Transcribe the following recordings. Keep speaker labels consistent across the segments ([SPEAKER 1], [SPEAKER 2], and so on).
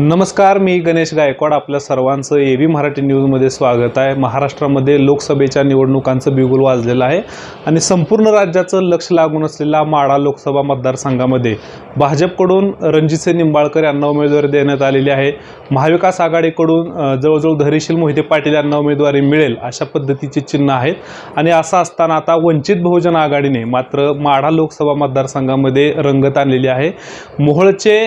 [SPEAKER 1] नमस्कार मी गणेश गायकवाड. आपल्या सर्वांचं ए व्ही मराठी न्यूजमध्ये स्वागत आहे. महाराष्ट्रामध्ये लोकसभेच्या निवडणुकांचं बिगुल वाजलेलं आहे आणि संपूर्ण राज्याचं लक्ष लागून असलेला माढा लोकसभा मतदारसंघामध्ये भाजपकडून रणजितसिंह निंबाळकर यांना उमेदवारी देण्यात आलेली आहे. महाविकास आघाडीकडून जवळजवळ धैर्यशील मोहिते पाटील यांना उमेदवारी मिळेल अशा पद्धतीची चिन्ह आहेत. आणि असं असताना आता वंचित बहुजन आघाडीने मात्र माढा लोकसभा मतदारसंघामध्ये रंगत आणलेली आहे. मोहोळचे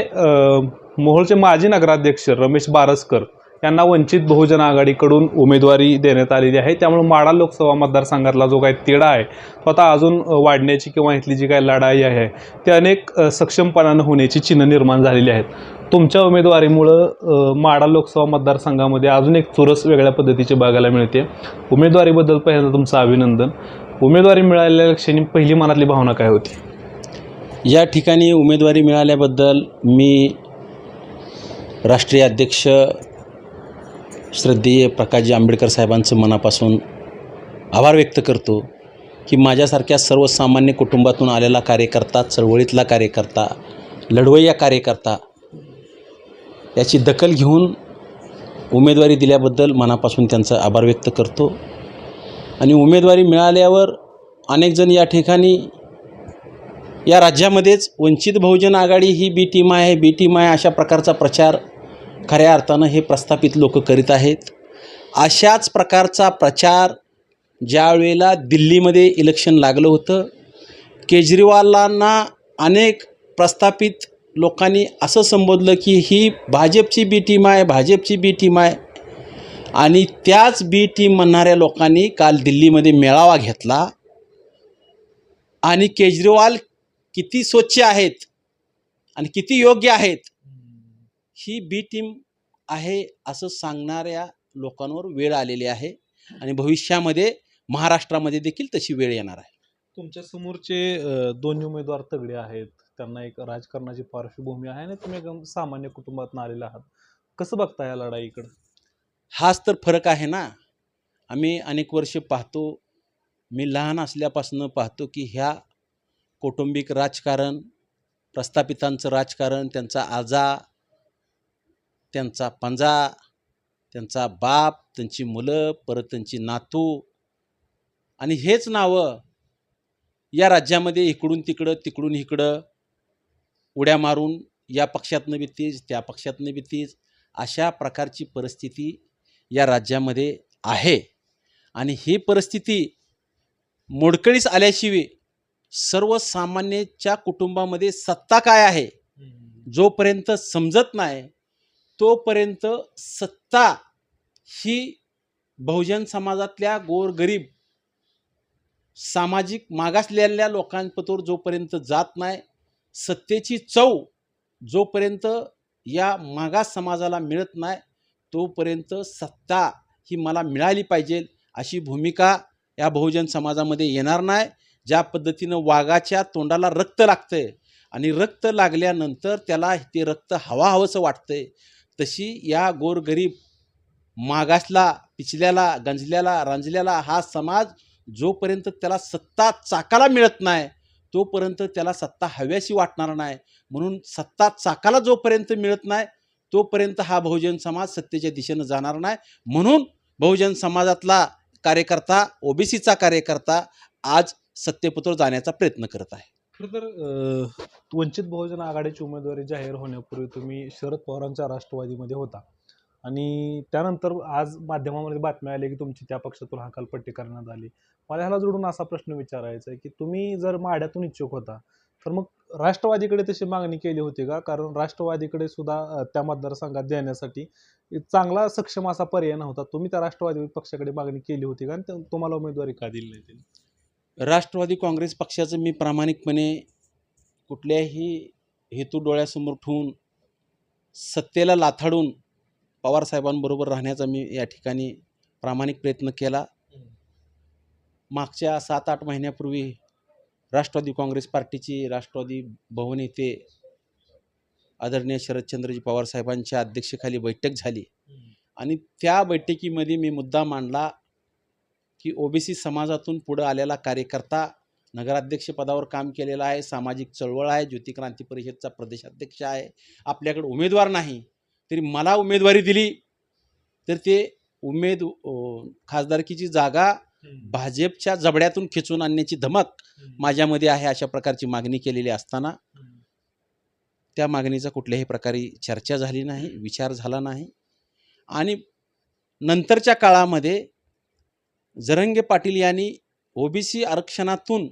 [SPEAKER 1] मोहोळचे माजी नगराध्यक्ष रमेश बारसकर यांना वंचित बहुजन आघाडीकडून उमेदवारी देण्यात आलेली आहे. त्यामुळे माडा लोकसभा मतदारसंघातला जो काही तिढा आहे तो आता अजून वाढण्याची किंवा इथली जी काही लढाई आहे ते अनेक सक्षमपणानं होण्याची चिन्ह निर्माण झालेली आहेत. तुमच्या उमेदवारीमुळं माडा माढा लोकसभा मतदारसंघामध्ये अजून एक चुरस वेगळ्या पद्धतीची बघायला मिळते. उमेदवारीबद्दल पहिल्यांदा तुमचं अभिनंदन. उमेदवारी मिळालेल्या क्षणी पहिली मनातली भावना काय होती?
[SPEAKER 2] या ठिकाणी उमेदवारी मिळाल्याबद्दल मी राष्ट्रीय अध्यक्ष श्रद्धेय प्रकाशजी आंबेडकर साहेबांचं मनापासून आभार व्यक्त करतो की माझ्यासारख्या सर्वसामान्य कुटुंबातून आलेला कार्यकर्ता चळवळीतला कार्यकर्ता लढवय्या कार्यकर्ता याची दखल घेऊन उमेदवारी दिल्याबद्दल मनापासून त्यांचा आभार व्यक्त करतो. आणि उमेदवारी मिळाल्यावर अनेकजण या ठिकाणी या राज्यामध्येच वंचित बहुजन आघाडी ही बी टीम आहे बी टीम आहे अशा प्रकारचा प्रचार खऱ्या अर्थानं हे प्रस्थापित लोक करीत आहेत. अशाच प्रकारचा प्रचार ज्या वेळेला दिल्लीमध्ये इलेक्शन लागलं होतं केजरीवालांना अनेक प्रस्थापित लोकांनी असं संबोधलं की ही भाजपची बी टीम आहे भाजपची बी टीम आहे. आणि त्याच बी टीम म्हणणाऱ्या लोकांनी काल दिल्लीमध्ये मेळावा घेतला. आणि केजरीवाल किती स्वच्छ आहेत आणि किती योग्य आहेत ही बी टीम आहे असं सांगणाऱ्या लोकांवर वेळ आलेली आहे. आणि भविष्यामध्ये महाराष्ट्रामध्ये देखील तशी वेळ येणार आहे.
[SPEAKER 1] तुमच्या समोरचे अ, दोन्ही उमेदवार तगडे आहेत. त्यांना एक राजकारणाची पार्श्वभूमी आहे आणि तुम्ही एकदम सामान्य कुटुंबातून आलेला आहात. कसं बघता या लढाईकडं
[SPEAKER 2] हाच तर फरक आहे ना. आम्ही अनेक वर्ष पाहतो. मी लहान असल्यापासून पाहतो की ह्या कौटुंबिक राजकारण प्रस्थापितांचं राजकारण त्यांचा आजा त्यांचा पंजा त्यांचा बाप त्यांची मुलं परत त्यांची नातू. आणि हेच नावं या राज्यामध्ये इकडून तिकडं तिकडून इकडं उड्या मारून या पक्षातनं बी तीच त्या पक्षातनं बी तीच अशा प्रकारची परिस्थिती या राज्यामध्ये आहे. आणि ही परिस्थिती मोडकळीस आल्याशिवाय सर्वसामान्याच्या कुटुंबामध्ये सत्ता काय आहे? जोपर्यंत समजत नाही तोपर्यंत सत्ता ही बहुजन समाजातल्या गोरगरीब सामाजिक मागासलेल्या लोकांपतोर जोपर्यंत जात नाही सत्तेची चव जोपर्यंत या मागास समाजाला मिळत नाही तोपर्यंत सत्ता ही मला मिळाली पाहिजे अशी भूमिका या बहुजन समाजामध्ये येणार नाही ज्या पद्धतीनं वाघाच्या तोंडाला रक्त लागतंय. आणि रक्त लागल्यानंतर त्याला ते रक्त हवा हवंसं वाटतंय. तशी या गोरगरीब मागासला पिचल्याला गंजल्याला रांजल्याला हा समाज जोपर्यंत त्याला सत्ता चाकाला मिळत नाही तोपर्यंत त्याला सत्ता हव्याशी वाटणार नाही. म्हणून सत्ता चाकाला जोपर्यंत मिळत नाही तोपर्यंत हा बहुजन समाज सत्तेच्या दिशेनं जाणार नाही. म्हणून बहुजन समाजातला कार्यकर्ता ओबीसीचा कार्यकर्ता आज सत्तेपुत्र जाण्याचा प्रयत्न करत आहे.
[SPEAKER 1] खरं तर वंचित बहुजन आघाडीची उमेदवारी जाहीर होण्यापूर्वी तुम्ही शरद पवारांच्या राष्ट्रवादीमध्ये होता. आणि त्यानंतर आज माध्यमामध्ये बातम्या आल्या की तुमची त्या पक्षातून हकालपट्टी करण्यात आली. मला ह्याला जोडून असा प्रश्न विचारायचा आहे की तुम्ही जर माड्यातून इच्छुक होता तर मग राष्ट्रवादीकडे तशी मागणी केली होती का? कारण राष्ट्रवादीकडे सुद्धा त्या मतदारसंघात देण्यासाठी चांगला सक्षम असा पर्याय नव्हता. तुम्ही त्या राष्ट्रवादी पक्षाकडे मागणी केली होती का? आणि तुम्हाला उमेदवारी का दिली नाही त्यांनी?
[SPEAKER 2] राष्ट्रवादी काँग्रेस पक्षाचं मी प्रामाणिकपणे कुठल्याही हेतू डोळ्यासमोर ठेवून सत्तेला लाथाडून पवारसाहेबांबरोबर राहण्याचा मी या ठिकाणी प्रामाणिक प्रयत्न केला. मागच्या सात आठ महिन्यापूर्वी राष्ट्रवादी काँग्रेस पार्टीची राष्ट्रवादी भवन येथे आदरणीय शरदचंद्रजी पवारसाहेबांच्या अध्यक्षतेखाली बैठक झाली. आणि त्या बैठकीमध्ये मी मुद्दा मांडला की ओबीसी समाजातून पुढं आलेला कार्यकर्ता नगराध्यक्षपदावर काम केलेला आहे सामाजिक चळवळ आहे ज्योती क्रांती परिषदचा प्रदेशाध्यक्ष आहे आपल्याकडे उमेदवार नाही तरी मला उमेदवारी दिली तर ते उमेद खासदारकीची जागा भाजपच्या जबड्यातून खेचून आणण्याची धमक माझ्यामध्ये आहे अशा प्रकारची मागणी केलेली असताना. त्या मागणीचा कुठल्याही प्रकारे चर्चा झाली नाही विचार झाला नाही. आणि नंतरच्या काळामध्ये जरंगे पाटील यांनी ओबीसी आरक्षणातून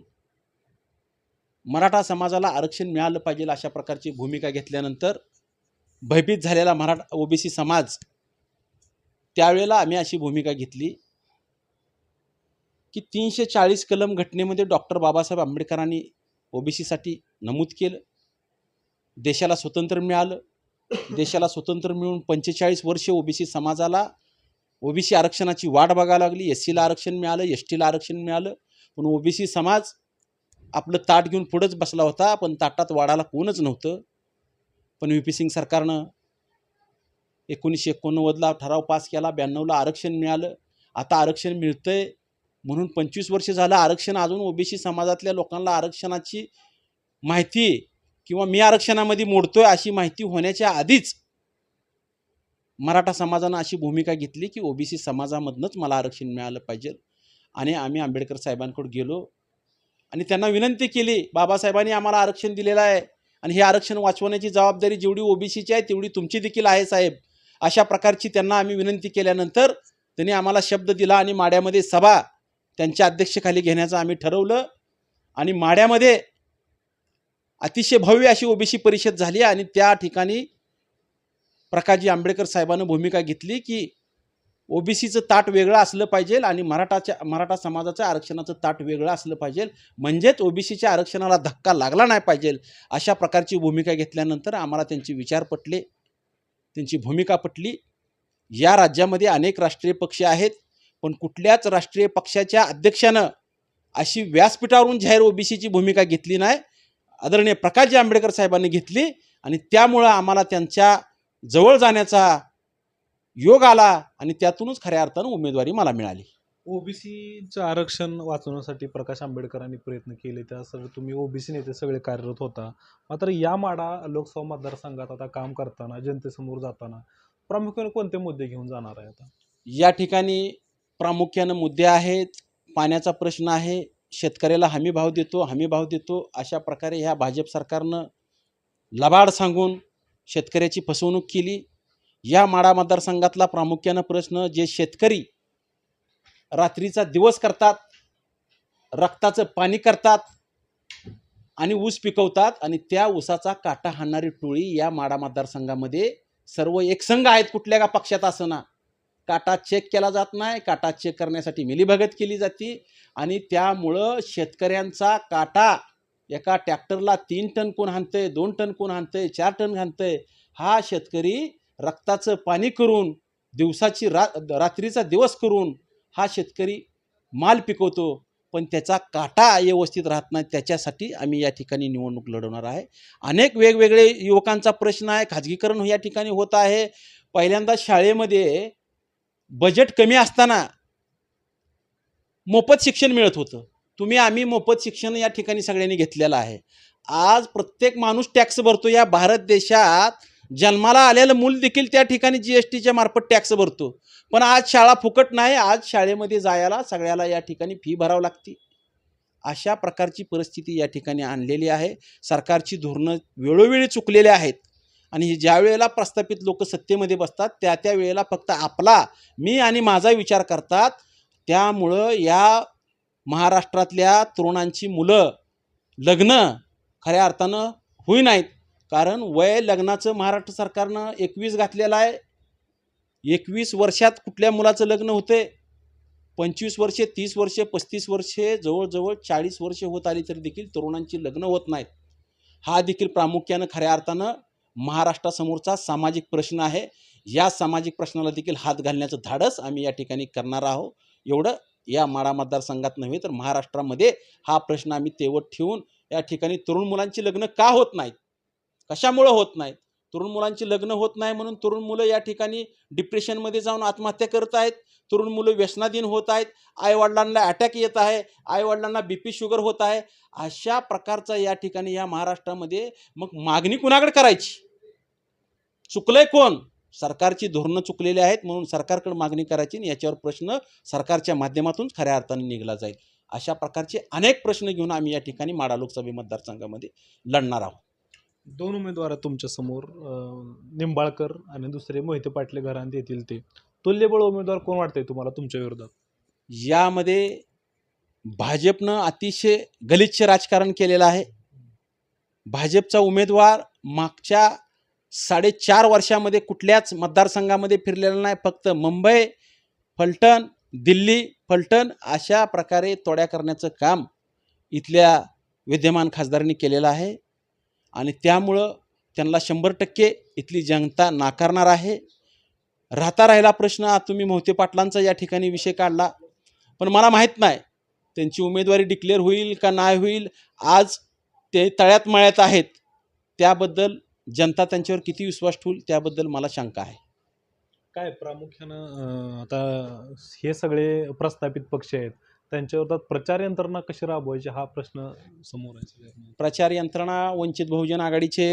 [SPEAKER 2] मराठा समाजाला आरक्षण मिळालं पाहिजे अशा प्रकारची भूमिका घेतल्यानंतर भयभीत झालेला मराठा ओबीसी समाज त्यावेळेला आम्ही अशी भूमिका घेतली की तीनशे चाळीस कलम घटनेमध्ये डॉक्टर बाबासाहेब आंबेडकरांनी ओबीसीसाठी नमूद केलं. देशाला स्वतंत्र मिळालं. देशाला स्वतंत्र मिळून पंचेचाळीस वर्षे ओबीसी समाजाला ओबीसी आरक्षणाची वाट बघायला लागली एस सीला आरक्षण मिळालं एस टीला आरक्षण मिळालं. पण ओबीसी समाज आपलं ताट घेऊन पुढंच बसला होता पण ताटात वाढायला कोणच नव्हतं. पण व्ही पी सिंग सरकारनं एकोणीसशे एकोणनव्वदला ठराव पास केला ब्याण्णवला आरक्षण मिळालं. आता आरक्षण मिळतंय म्हणून पंचवीस वर्ष झालं आरक्षण अजून ओबीसी समाजातल्या लोकांना आरक्षणाची माहिती किंवा मी आरक्षणामध्ये मोडतोय अशी माहिती होण्याच्या आधीच मराठा समाजानं अशी भूमिका घेतली की ओबीसी समाजामधनंच मला आरक्षण मिळालं पाहिजे. आणि आम्ही आंबेडकर साहेबांकडे गेलो. आणि त्यांना विनंती केली बाबासाहेबांनी आम्हाला आरक्षण दिलेलं आहे. आणि हे आरक्षण वाचवण्याची जबाबदारी जेवढी ओबीसीची आहे तेवढी तुमची देखील आहे साहेब. अशा प्रकारची त्यांना आम्ही विनंती केल्यानंतर त्यांनी आम्हाला शब्द दिला आणि माड्यामध्ये सभा त्यांच्या अध्यक्षखाली घेण्याचं आम्ही ठरवलं. आणि माड्यामध्ये अतिशय भव्य अशी ओबीसी परिषद झाली आणि त्या ठिकाणी प्रकाशजी आंबेडकर साहेबानं भूमिका घेतली की ओबीसीचं ताट वेगळं असलं पाहिजे आणि मराठाच्या मराठा समाजाचं आरक्षणाचं ताट वेगळं असलं पाहिजे. म्हणजेच ओबीसीच्या आरक्षणाला धक्का लागला नाही पाहिजे अशा प्रकारची भूमिका घेतल्यानंतर आम्हाला त्यांचे विचार पटले त्यांची भूमिका पटली. या राज्यामध्ये अनेक राष्ट्रीय पक्ष आहेत पण कुठल्याच राष्ट्रीय पक्षाच्या अध्यक्षानं अशी व्यासपीठावरून जाहीर ओबीसीची भूमिका घेतली नाही. आदरणीय प्रकाशजी आंबेडकर साहेबांनी घेतली आणि त्यामुळं आम्हाला त्यांच्या जवळ जाण्याचा योग आला आणि त्यातूनच खऱ्या अर्थानं उमेदवारी मला मिळाली.
[SPEAKER 1] ओबीसीचं आरक्षण वाचवण्यासाठी प्रकाश आंबेडकरांनी प्रयत्न केले. त्यासाठी तुम्ही ओबीसी नेते सगळे कार्यरत होता. मात्र या माडा लोकसभा मतदारसंघात आता काम करताना जनतेसमोर जाताना प्रामुख्याने कोणते मुद्दे घेऊन जाणार आहे आता?
[SPEAKER 2] या ठिकाणी प्रामुख्यानं मुद्दे आहेत. पाण्याचा प्रश्न आहे. शेतकऱ्याला हमी भाव देतो हमी भाव देतो अशा प्रकारे ह्या भाजप सरकारनं लबाड सांगून शेतकऱ्याची फसवणूक केली. या माडा मतदारसंघातला प्रामुख्यानं प्रश्न जे शेतकरी रात्रीचा दिवस करतात रक्ताचं पाणी करतात आणि ऊस पिकवतात आणि त्या ऊसाचा काटा हाणणारी टोळी या माडा मतदारसंघामध्ये सर्व एकसंघ आहेत कुठल्या का पक्षात असना. काटा चेक केला जात नाही काटा चेक करण्यासाठी मिलीभगत केली जाते आणि त्यामुळं शेतकऱ्यांचा काटा एका ट्रॅक्टरला तीन टन कोण हाणतंय दोन टन कोण हाणतंय चार टन हाणतंय हा शेतकरी रक्ताचं पाणी करून दिवसाची रा रात्रीचा दिवस करून हा शेतकरी माल पिकवतो. पण त्याचा काटा व्यवस्थित राहत नाही. त्याच्यासाठी आम्ही या ठिकाणी निवडणूक लढवणार आहे. अनेक वेगवेगळे युवकांचा प्रश्न आहे. खाजगीकरण या ठिकाणी होत आहे. पहिल्यांदा शाळेमध्ये बजेट कमी असताना मोफत शिक्षण मिळत होतं. तुम्ही आम्ही मोफत शिक्षण या ठिकाणी सगळ्यांनी घेतलेलं आहे. आज प्रत्येक माणूस टॅक्स भरतो. या भारत देशात जन्माला आलेलं मूल देखील त्या ठिकाणी जी एस टीच्या मार्फत टॅक्स भरतो. पण आज शाळा फुकट नाही. आज शाळेमध्ये जायला सगळ्याला या ठिकाणी फी भरावं लागते. अशा प्रकारची परिस्थिती या ठिकाणी आणलेली आहे. सरकारची धोरणं वेळोवेळी चुकलेली आहेत. आणि ज्या वेळेला प्रस्थापित लोक सत्तेमध्ये बसतात त्या त्या वेळेला फक्त आपला मी आणि माझा विचार करतात. त्यामुळं या महाराष्ट्रातल्या तरुणांची मुलं लग्न खऱ्या अर्थानं होई नाहीत. कारण वय लग्नाचं महाराष्ट्र सरकारनं एकवीस घातलेलं आहे. एकवीस वर्षात कुठल्या मुलाचं लग्न होते? पंचवीस वर्षे तीस वर्षे पस्तीस वर्षे जवळजवळ चाळीस वर्षे होत आली तरी देखील तरुणांची लग्न होत नाहीत. हा देखील प्रामुख्यानं खऱ्या अर्थानं महाराष्ट्रासमोरचा सामाजिक प्रश्न आहे. या सामाजिक प्रश्नाला देखील हात घालण्याचं धाडस आम्ही या ठिकाणी करणार आहोत. एवढं या माडा मतदारसंघात नव्हे तर महाराष्ट्रामध्ये हा प्रश्न आम्ही तेवत ठेवून या ठिकाणी तरुण मुलांची लग्न का होत नाहीत? कशामुळं होत नाहीत? तरुण मुलांची लग्न होत नाही म्हणून तरुण मुलं या ठिकाणी डिप्रेशनमध्ये जाऊन आत्महत्या करत आहेत. तरुण मुलं व्यसनाधीन होत आहेत. आईवडिलांना अटॅक येत आहे. आईवडिलांना बी पी शुगर होत आहे. अशा प्रकारचा या ठिकाणी या महाराष्ट्रामध्ये मग मागणी कुणाकडे करायची? चुकलंय कोण? सरकारची धोरणं चुकलेली आहेत म्हणून सरकारकडे मागणी करायची आणि याच्यावर प्रश्न सरकारच्या माध्यमातून खऱ्या अर्थाने निघला जाईल. अशा प्रकारचे अनेक प्रश्न घेऊन आम्ही या ठिकाणी माडा लोकसभा मतदारसंघामध्ये लढणार आहोत.
[SPEAKER 1] दोन उमेदवार तुमच्यासमोर निंबाळकर आणि दुसरे मोहिते पाटले घरांत येतील ते. तुल्यबळ उमेदवार कोण वाटतंय तुम्हाला तुमच्या विरोधात?
[SPEAKER 2] यामध्ये भाजपनं अतिशय गलिच्छ राजकारण केलेलं आहे. भाजपचा उमेदवार मागच्या साडेचार वर्षामध्ये कुठल्याच मतदारसंघामध्ये फिरलेला नाही. फक्त मुंबई फलटण दिल्ली फलटण अशा प्रकारे तोड्या करण्याचं काम इथल्या विद्यमान खासदारांनी केलेलं आहे. आणि त्यामुळं त्यांना शंभर टक्के इथली जनता नाकारणार आहे. राहता राहिला प्रश्न तुम्ही मोहते पाटलांचा या ठिकाणी विषय काढला. पण मला माहीत नाही त्यांची उमेदवारी डिक्लेअर होईल का नाही होईल. आज ते तळ्यात मळ्यात आहेत. त्याबद्दल जनता त्यांच्यावर किती विश्वास ठेवूल त्याबद्दल मला शंका आहे
[SPEAKER 1] काय प्रामुख्यानं आता हे सगळे प्रस्थापित पक्ष आहेत त्यांच्या विरोधात प्रचार यंत्रणा कशी राबवायची हा प्रश्न समोर आहे.
[SPEAKER 2] प्रचार यंत्रणा वंचित बहुजन आघाडीचे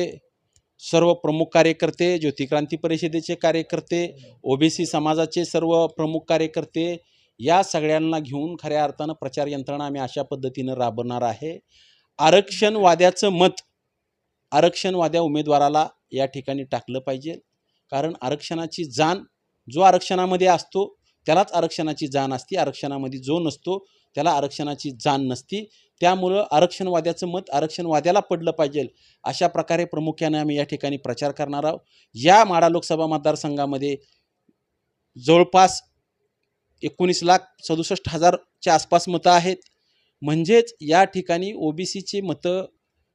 [SPEAKER 2] सर्व प्रमुख कार्यकर्ते ज्योतिक्रांती परिषदेचे कार्यकर्ते ओबीसी समाजाचे सर्व प्रमुख कार्यकर्ते या सगळ्यांना घेऊन खऱ्या अर्थानं प्रचार यंत्रणा आम्ही अशा पद्धतीनं राबवणार आहे आरक्षणवाद्याचं मत आरक्षणवाद्या उमेदवाराला या ठिकाणी टाकलं पाहिजे. कारण आरक्षणाची जाण जो आरक्षणामध्ये असतो त्यालाच आरक्षणाची जाण असते. आरक्षणामध्ये जो नसतो त्याला आरक्षणाची जाण नसती. त्यामुळं आरक्षणवाद्याचं मत आरक्षणवाद्याला पडलं पाहिजे. अशा प्रकारे प्रामुख्याने आम्ही या ठिकाणी प्रचार करणार आहोत. या माडा लोकसभा मतदारसंघामध्ये जवळपास एकोणीस लाख सदुसष्ट हजारच्या आसपास मतं आहेत. म्हणजेच या ठिकाणी ओ बी सीची मतं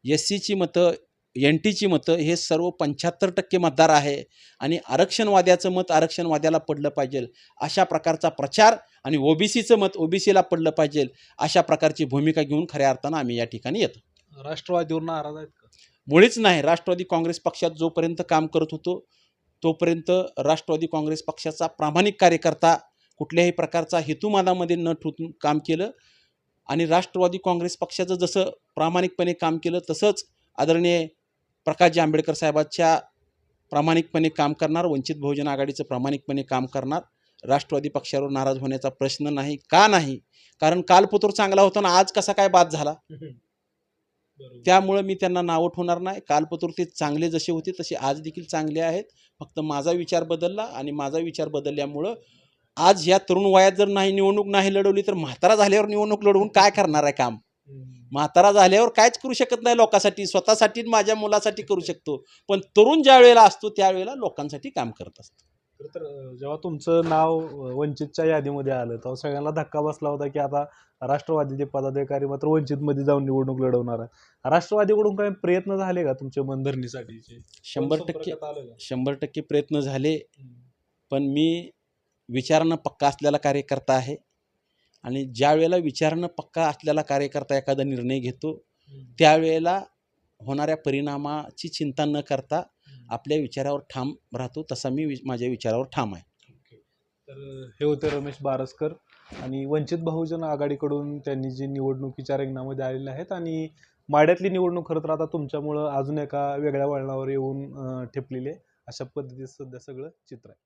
[SPEAKER 2] एस सीची मतं एन टीची मतं हे सर्व पंच्याहत्तर टक्के मतदार आहे. आणि आरक्षणवाद्याचं मत आरक्षणवाद्याला पडलं पाहिजे. अशा प्रकारचा प्रचार आणि ओबीसीचं मत ओबीसीला पडलं पाहिजे अशा प्रकारची भूमिका घेऊन खऱ्या अर्थानं आम्ही या ठिकाणी येतो.
[SPEAKER 1] राष्ट्रवादीवर नाराज आहेत का?
[SPEAKER 2] मुळीच नाही. राष्ट्रवादी काँग्रेस पक्षात जोपर्यंत काम करत होतो तोपर्यंत राष्ट्रवादी काँग्रेस पक्षाचा प्रामाणिक कार्यकर्ता कुठल्याही प्रकारचा हेतुमादामध्ये न ठेवून काम केलं आणि राष्ट्रवादी काँग्रेस पक्षाचं जसं प्रामाणिकपणे काम केलं तसंच आदरणीय प्रकाशजी आंबेडकर साहेबांच्या प्रामाणिकपणे काम करणार वंचित बहुजन आघाडीचं प्रामाणिकपणे काम करणार. राष्ट्रवादी पक्षावर नाराज होण्याचा प्रश्न नाही का नाही? कारण कालपुतूर चांगला होता ना आज कसा काय बाद झाला? त्यामुळं मी त्यांना नावं ठेवणार नाही. कालपत्र ते चांगले जसे होते तसे आज देखील चांगले आहेत. फक्त माझा विचार बदलला आणि माझा विचार बदलल्यामुळं आज ह्या तरुण वयात जर नाही निवडणूक नाही लढवली तर म्हातारा झाल्यावर निवडणूक लढवून काय करणार आहे काम? म्हातारा झाल्यावर काहीच करू शकत नाही लोकांसाठी. स्वतःसाठी आणि माझ्या मुलासाठी करू शकतो. पण तरुण ज्या वेळेला असतो त्यावेळेला लोकांसाठी काम करत असतो.
[SPEAKER 1] तर जेव्हा तुमचं नाव वंचितच्या यादीमध्ये आलं तेव्हा सगळ्यांना धक्का बसला होता की आता राष्ट्रवादीचे पदाधिकारी मात्र वंचितमध्ये जाऊन निवडणूक लढवणार आहे. राष्ट्रवादीकडून काही प्रयत्न झाले का तुमच्या मनधरणीसाठीचे
[SPEAKER 2] शंभर टक्के? शंभर टक्के प्रयत्न झाले. पण मी विचारानं पक्का असलेला कार्यकर्ता आहे. आणि ज्या वेळेला विचारानं पक्का असलेला कार्यकर्ता एखादा निर्णय घेतो त्यावेळेला होणाऱ्या परिणामाची चिंता न करता आपल्या विचारावर ठाम राहतो तसा मी वि माझ्या विचारावर ठाम आहे.
[SPEAKER 1] तर हे होते रमेश बारसकर आणि वंचित बहुजन आघाडीकडून त्यांनी जी निवडणुकीच्या रिंगणामध्ये आलेले आहेत आणि माड्यातली निवडणूक खरं तर आता तुमच्यामुळं अजून एका वेगळ्या वळणावर येऊन ठेपलेली आहे. अशा पद्धतीचं सध्या सगळं चित्र आहे.